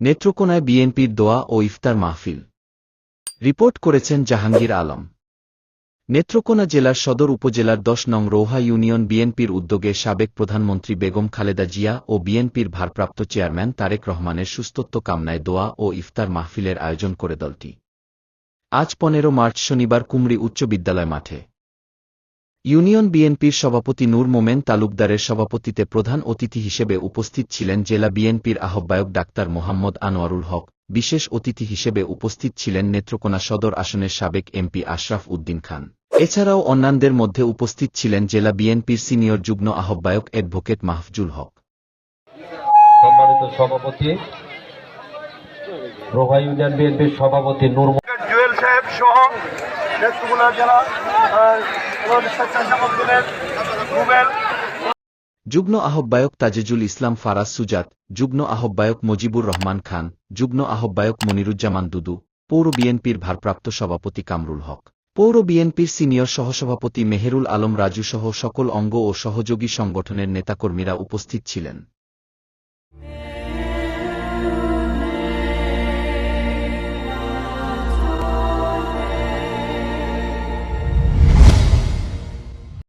নেত্রকোনায় বিএনপির দোয়া ও ইফতার মাহফিল। রিপোর্ট করেছেন জাহাঙ্গীর আলম। নেত্রকোনা জেলার সদর উপজেলার দশ নং রৌহা ইউনিয়ন বিএনপির উদ্যোগে সাবেক প্রধানমন্ত্রী বেগম খালেদা জিয়া ও বিএনপির ভারপ্রাপ্ত চেয়ারম্যান তারেক রহমানের সুস্থত্ব কামনায় দোয়া ও ইফতার মাহফিলের আয়োজন করে দলটি। আজ পনেরো মার্চ শনিবার কুমড়ি উচ্চ বিদ্যালয় মাঠে ইউনিয়ন বিএনপির সভাপতি নূর মোমেন তালুকদারের সভাপতিতে প্রধান অতিথি হিসেবে উপস্থিত ছিলেন জেলা বিএনপির আহ্বায়ক ডাক্তার মোহাম্মদ আনোয়ারুল হক। বিশেষ অতিথি হিসেবে উপস্থিত ছিলেন নেত্রকোনা সদর আসনের সাবেক এমপি আশরাফ উদ্দিন খান। এছাড়াও অন্যান্যদের মধ্যে উপস্থিত ছিলেন জেলা বিএনপির সিনিয়র যুগ্ম আহ্বায়ক অ্যাডভোকেট মাহফজুল হক। সম্মানিত সভাপতি রোহা ইউনিয়ন বিএনপির সভাপতি নূর জুয়েল সাহেব সহ নেত্রকোনা জেলা যুগ্ম আহ্বায়ক তাজেজুল ইসলাম ফারাজ সুজাত, যুগ্ম আহ্বায়ক মজিবুর রহমান খান, যুগ্ম আহ্বায়ক মনিরুজ্জামান দুদু, পৌর বিএনপির ভারপ্রাপ্ত সভাপতি কামরুল হক, পৌর বিএনপির সিনিয়র সহসভাপতি মেহেরুল আলম রাজু সহ সকল অঙ্গ ও সহযোগী সংগঠনের নেতাকর্মীরা উপস্থিত ছিলেন।